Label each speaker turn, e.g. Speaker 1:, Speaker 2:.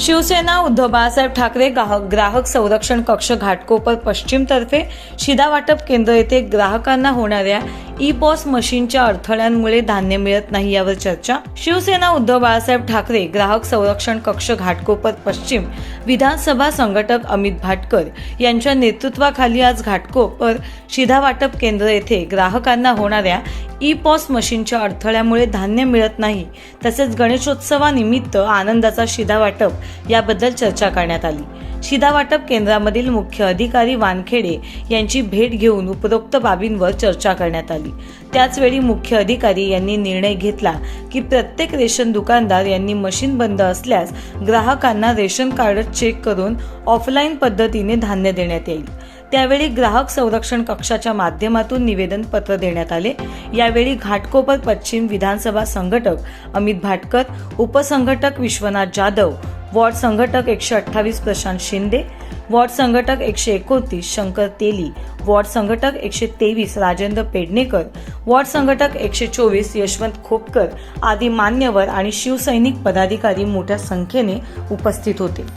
Speaker 1: शिवसेना उद्धव बाळासाहेब ठाकरे ग्राहक ग्राहक संरक्षण कक्ष घाटकोपर पश्चिमतर्फे तर्फे वाटप केंद्र येथे ग्राहकांना होणाऱ्या ई पॉस मशीनच्या अडथळ्यांमुळे धान्य मिळत नाही यावर चर्चा. शिवसेना उद्धव बाळासाहेब ठाकरे ग्राहक संरक्षण कक्ष घाटकोपर पश्चिम विधानसभा संघटक अमित भाटकर यांच्या नेतृत्वाखाली आज घाटकोपर शिधा वाटप केंद्र येथे ग्राहकांना होणाऱ्या ई पॉस मशीनच्या अडथळ्यामुळे धान्य मिळत नाही तसेच गणेशोत्सवानिमित्त आनंदाचा शिधा वाटप याबद्दल चर्चा करण्यात आली. शिधावाटप केंद्रामधील मुख्य अधिकारी वानखेडे यांची भेट घेऊन उपरोक्त बाबींवर चर्चा करण्यात आली. त्याचवेळी मुख्य अधिकारी यांनी निर्णय घेतला की प्रत्येक रेशन दुकानदार यांनी मशीन बंद असल्यास ग्राहकांना रेशन कार्ड चेक करून ऑफलाईन पद्धतीने धान्य देण्यात येईल. त्यावेळी ग्राहक संरक्षण कक्षाच्या माध्यमातून निवेदन पत्र देण्यात आले. यावेळी घाटकोपर पश्चिम विधानसभा संघटक अमित भाटकर उपसंघटक विश्वनाथ जाधव वॉर्ड संघटक एकशे अठ्ठावीस प्रशांत शिंदे वॉर्ड संघटक एकशे एकोणतीस शंकर तेली वॉर्ड संघटक एकशे तेवीस राजेंद्र पेडणेकर वॉर्ड संघटक एकशे चोवीस यशवंत खोपकर आदी मान्यवर आणि शिवसैनिक पदाधिकारी मोठ्या संख्येने उपस्थित होते.